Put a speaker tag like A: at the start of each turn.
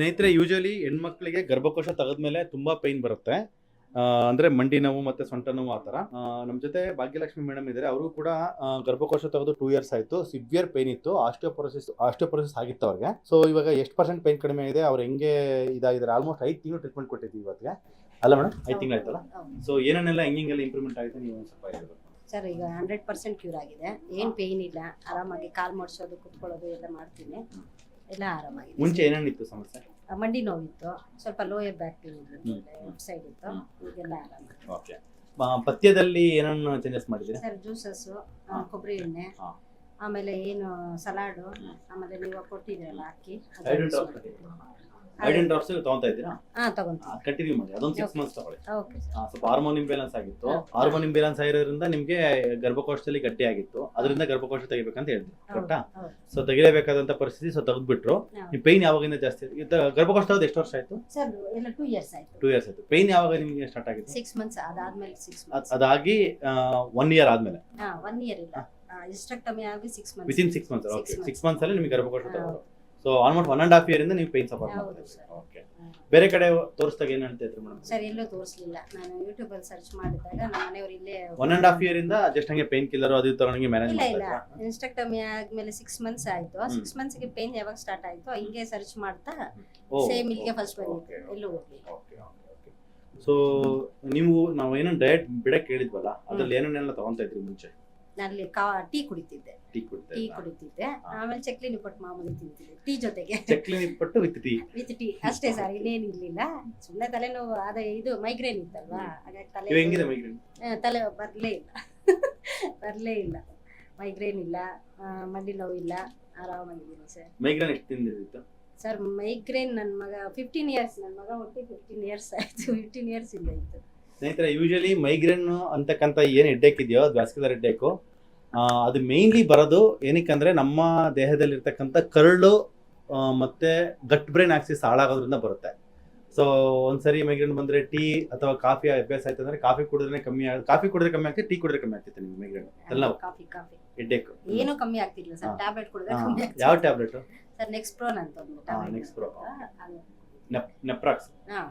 A: ಸ್ನೇಹಿತರೆ ಯೂಶಲಿ ಹೆಣ್ಮಕ್ಳಿಗೆ ಗರ್ಭಕೋಶ ತೆಗೆದ್ಮೇಲೆ ತುಂಬಾ ಪೈನ್ ಬರುತ್ತೆ. ಅಂದ್ರೆ ಮಂಡಿ ನೋವು ಮತ್ತೆ ಸೊಂಟ ನೋವು ಆ ಥರ. ನಮ್ಮ ಜೊತೆ ಭಾಗ್ಯಲಕ್ಷ್ಮಿ ಮೇಡಮ್ ಇದ್ದಾರೆ. ಅವರು ಕೂಡ ಗರ್ಭಕೋಶ ತೆಗೆದು ಟೂ ಇಯರ್ಸ್ ಆಯ್ತು. ಸಿವಿಯರ್ ಪೈನ್ ಇತ್ತು. ಆಸ್ಟಿಯೋಪೊರೋಸಿಸ್ ಆಸ್ಟಿಯೋಪೊರೋಸಿಸ್ ಆಗಿತ್ತು ಅವ್ರಿಗೆ. ಸೊ ಇವಾಗ ಎಷ್ಟು ಪರ್ಸೆಂಟ್ ಪೈನ್ ಕಡಿಮೆ ಇದೆ ಅವ್ರು ಹೆಂಗೆ ಇದಾಗಿದ್ದಾರೆ? ಆಲ್ಮೋಸ್ಟ್ ಐದು ತಿಂಗಳು ಟ್ರೀಟ್ಮೆಂಟ್ ಕೊಟ್ಟಿದ್ದೀವಿ ಇವತ್ತಿಗೆ. ಅಲ್ಲ ಮೇಡಮ್ ಐದು ತಿಂಗಳು ಆಯ್ತಲ್ಲ? ಸೊ ಏನೇನೆಲ್ಲ ಹೆಂಗೆಲ್ಲ ಇಂಪ್ರೂವ್ಮೆಂಟ್ ಆಗಿದೆ ನೀವು ಒಂದು ಸ್ವಲ್ಪ ಹೇಳ್ಬೇಕು.
B: ಸರ್ ಈಗ ಹಂಡ್ರೆಡ್ ಪರ್ಸೆಂಟ್ ಕ್ಯೂರ್ ಆಗಿದೆ. ಏನು ಪೇಯ್ನ್ ಇಲ್ಲ. ಆರಾಮಾಗಿ ಕಾಲ್ ಮಾಡಿಸೋದು ಕುತ್ಕೊಳ್ಳೋದು ಎಲ್ಲ ಮಾಡ್ತೀನಿ. ಎಲ್ಲ ಆರಾಮಾಗಿ
A: ಮುಂಚೆ ಏನೇನಿತ್ತು ಸಮಸ್ಯೆ?
B: ಮಂಡಿ ನೋವಿತ್ತು. ಸ್ವಲ್ಪ lower back pain left side ಇತ್ತು. ಈಗೆಲ್ಲ ಆರಾಮ
A: ಓಕೆ ಪಥ್ಯದಲ್ಲಿ ಏನನ್ನು ಚೇಂಜಸ್ ಮಾಡಿದ್ದೀರಾ?
B: ಸರ್ ಜ್ಯೂಸಸ್ಸು
A: ಹಾ.
B: ಕೊಬ್ಬರಿ ಎಣ್ಣೆ. ಆಮೇಲೆ ಏನು ಸಲಾಡು ಆಮೇಲೆ ನೀವು ಕೊಟ್ಟಿದ್ರಲ್ಲ ಅಕ್ಕಿ
A: ಐಡನ್ ಡ್ರಾಪ್ಸ್ ತಗೊಂತಾ ಇದ್ದೀರಾ? ಕಂಟಿನ್ಯೂ ಮಾಡಿ ಅದೊಂದು ಸಿಕ್ಸ್. ಮಂತ್ಸ್ ತಗೊಳ್ಳಿ. ಸ್ವಲ್ಪ ಹಾರ್ಮೋನ್ ಇಂಬ್ಯಾಲೆನ್ಸ್ ಆಗಿತ್ತು. ಹಾರ್ಮೋನ್ ಇಂಬ್ಯಾಲೆನ್ಸ್ ಆಗಿರೋದ್ರಿಂದ ನಿಮಗೆ ಗರ್ಭಕೋಶದಲ್ಲಿ ಗಟ್ಟಿ ಆಗಿತ್ತು. ಅದರಿಂದ ಗರ್ಭಕೋಶ ತೆಗಿಬೇಕಂತ ಹೇಳಿದ್ರು ಕರೆಕ್ಟಾ ಸೊ ತೆಗಿಲೇಬೇಕಾದಂತ ಪರಿಸ್ಥಿತಿ ಸೊ ತೆಗೆದ್ಬಿಟ್ರು.
B: ಬಿಟ್ರು
A: ನಿಮ್ ಪೈನ್ ಯಾವಾಗಿಂದ ಜಾಸ್ತಿ ಗರ್ಭಕೋಶ ತೆಗೆದು ಎಷ್ಟು ವರ್ಷ ಆಯ್ತು?
B: ಟೂ ಇಯರ್ಸ್ ಆಯ್ತು.
A: ಟೂ ಇಯರ್ಸ್ ಆಯ್ತು. ಪೈನ್ ಯಾವಾಗ ನಿಮ್ಗೆ ಸ್ಟಾರ್ಟ್ ಆಗಿತ್ತು?
B: ಸಿಕ್ಸ್ ಮಂತ್ಸ್ ಅದಾದ್ಮೇಲೆ ಸಿಕ್ಸ್
A: ಅದಾಗಿ ಒನ್ ಇಯರ್ ಆದ್ಮೇಲೆ.
B: ಒನ್ ಇಯರ್ ಇಲ್ಲ. ಇಷ್ಟಕ್ಟಮಿ ಆಗಿ six months
A: within six months okay. Six months ಅಲ್ಲಿ ನಿಮಗೆ ಗರ್ಭಕೋಶ ತಗೋರು so almost one and half year ಇಂದ ನೀವು ಪೇನ್ ಸಫರ್
B: ಹೌದು
A: ಮಾಡ್ತಾ
B: sir.
A: ಓಕೆ ಬೇರೆ ಕಡೆ ತೋರಿಸಿದಾಗ ಏನು ಹೇಳ್ತಾ ಇದ್ರು ಮೇಡಮ್?
B: ಸರ್ ಎಲ್ಲೂ ತೋರಿಸ್ಲಿಲ್ಲ. ನಾನು ಯೂಟ್ಯೂಬ್ ಅಲ್ಲಿ ಸರ್ಚ್ ಮಾಡಿದಾಗ ನಮ್ಮ ಮನೆಯವರು ಇಲ್ಲೇ
A: ಒನ್ ಅಂಡ್ ಹಾಫ್ ಇಯರ್ ಇಂದ ಜಸ್ಟ್ ಹಂಗೆ ಪೇನ್ ಕಿಲ್ಲರ್ ಅದು ತಗೊಂಡಂಗೆ ಮ್ಯಾನೇಜ್
B: ಇಲ್ಲ ಇಲ್ಲ.
A: ಮಾಡ್ತಾ
B: ಇನ್ಸ್ಟ್ರಕ್ಟಮಿ ಆದ್ಮೇಲೆ ಸಿಕ್ಸ್ ಮಂತ್ಸ್ ಆಯ್ತು. ಸಿಕ್ಸ್ ಮಂತ್ಸ್ಗೆ ಪೇನ್ ಯಾವಾಗ ಸ್ಟಾರ್ಟ್ ಆಯ್ತು ಹಿಂಗೆ ಸರ್ಚ್ ಮಾಡ್ತಾ ಸೇಮ್ ಇಲ್ಲಿಗೆ ಫಸ್ಟ್
A: ಓಕೆ,
B: ಬಂದಿತ್ತು ಎಲ್ಲೂ ಹೋಗ್ಲಿಲ್ಲ.
A: ಸೊ ನೀವು ನಾವು ಏನೋ ಡಯಟ್ ಬಿಡಕ್ಕೆ ಹೇಳಿದ್ವಲ್ಲ ಅದ್ರಲ್ಲಿ ಏನೇನೆಲ್ಲ ತಗೊಂತ ಇದ್ರಿ ಮುಂಚೆ?
B: ಅಲ್ಲಿ ಕಾ ಟೀ ಕುಡಿತಿದ್ದೆ.
A: ಟೀ ಕುಡಿತಾ
B: ಟೀ
A: ಇದ್ರಾ?
B: ಕುಡಿತಿದ್ದೆ.
A: ಹಾ.
B: ಆಮೇಲೆ ಚಕ್ಲಿ ನಿಪ್ಪಟ್ಟು ಮಾಮೂಲಿ ತಿಂತಿದ್ದೆ ಟೀ ಜೊತೆಗೆ.
A: ಚಕ್ಲಿ ನಿಪ್ಪಟ್ಟು ವಿತ್ ಟೀ.
B: With tea. ಅಷ್ಟೇ ಸರ್ ಇನ್ನೇನು ಇರ್ಲಿಲ್ಲ. ಸುಮ್ಮನೆ ತಲೆನೋವು ಅದೇ ಇದು ಮೈಗ್ರೇನ್ ಇತ್ತಲ್ವಾ? ಹಾಗಾಗಿ ತಲೆ
A: ಹೆಂಗಿದೆ ಮೈಗ್ರೇನ್
B: ಆ, ತಲೆ ಬರಲೇ ಇಲ್ಲ. ಬರಲೇ ಇಲ್ಲ. ಮೈಗ್ರೇನ್ ಇಲ್ಲ ಆ, ಮಂಡಿ ನೋವು ಇಲ್ಲ. ಆರಾಮಾಗಿದ್ದೀನಿ ಸರ್.
A: ಮೈಗ್ರೇನ್ ಎಷ್ಟು ತಿಂದಿತ್ತು
B: ಸರ್ ಮೈಗ್ರೇನ್ ನನ್ನ ಮಗ ಫಿಫ್ಟೀನ್ ಇಯರ್ಸ್ ನನ್ನ ಮಗ ಒಟ್ಟು ಫಿಫ್ಟೀನ್ ಇಯರ್ಸ್ ಆಯಿತು. ಫಿಫ್ಟೀನ್ ಇಯರ್ಸ್ ಇಲ್ಲ ಇತ್ತು
A: ಸ್ನೇಹಿತರೆ ಯೂಶಲಿ ಮೈಗ್ರೇನ್ ಅಂತಕ್ಕಂಥ ಏನು ಹೆಡ್ಡೇಕ್ ಇದೆಯೋ ಅದು ವ್ಯಾಸ್ಕ್ಯುಲರ್ ಹೆಡ್ಡೇಕು ಅದು ಮೇನ್ಲಿ ಬರೋದು ಏನಕ್ಕಂದ್ರೆ ನಮ್ಮ ದೇಹದಲ್ಲಿರ್ತಕ್ಕಂಥ ಕರಳು ಮತ್ತೆ ಗಟ್ ಬ್ರೈನ್ ಆಕ್ಸಿಸ್ ಹಾಳಾಗೋದ್ರಿಂದ ಬರುತ್ತೆ. ಸೊ ಒಂದ್ಸರಿ ಮೈಗ್ರೇನ್ ಬಂದ್ರೆ ಟೀ ಅಥವಾ ಕಾಫಿ ಅಭ್ಯಾಸ ಆಯ್ತು ಅಂದ್ರೆ ಕಾಫಿ ಕುಡಿದ್ರೆ ಕಮ್ಮಿ ಆಗ ಕಾಫಿ ಕುಡಿದ್ರೆ ಕಮ್ಮಿ ಆಗ್ತದೆ ಟೀ ಕುಡಿದ್ರೆ ಕಮ್ಮಿ ಆಗ್ತೈತೆ ನಿಮ್ಗೆ ಮೈಗ್ರೇನ್. ಎಲ್ಲ
B: ಕಾಫಿ ಕಾಫಿ.
A: ಹೆಡ್ಡೇಕ್.
B: ಏನು ಕಮ್ಮಿ ಆಗ್ತಿಲ್ಲ ಸರ್ ಟ್ಯಾಬ್ಲೆಟ್ ಕುಡಿದ್ರೆ ಕಮ್ಮಿ.
A: ಯಾವ ಟ್ಯಾಬ್ಲೆಟ್
B: ಸರ್ ನೆಕ್ಸ್ಟ್ ಪ್ರೋನ್ ಅಂತ ಒಂದು
A: ಟ್ಯಾಬ್ಲೆಟ್
B: ನೆಕ್ಸ್ಟ್ ಪ್ರೋ.
A: ನೆಪ್ರಾಕ್ಸ್
B: ಹಾ.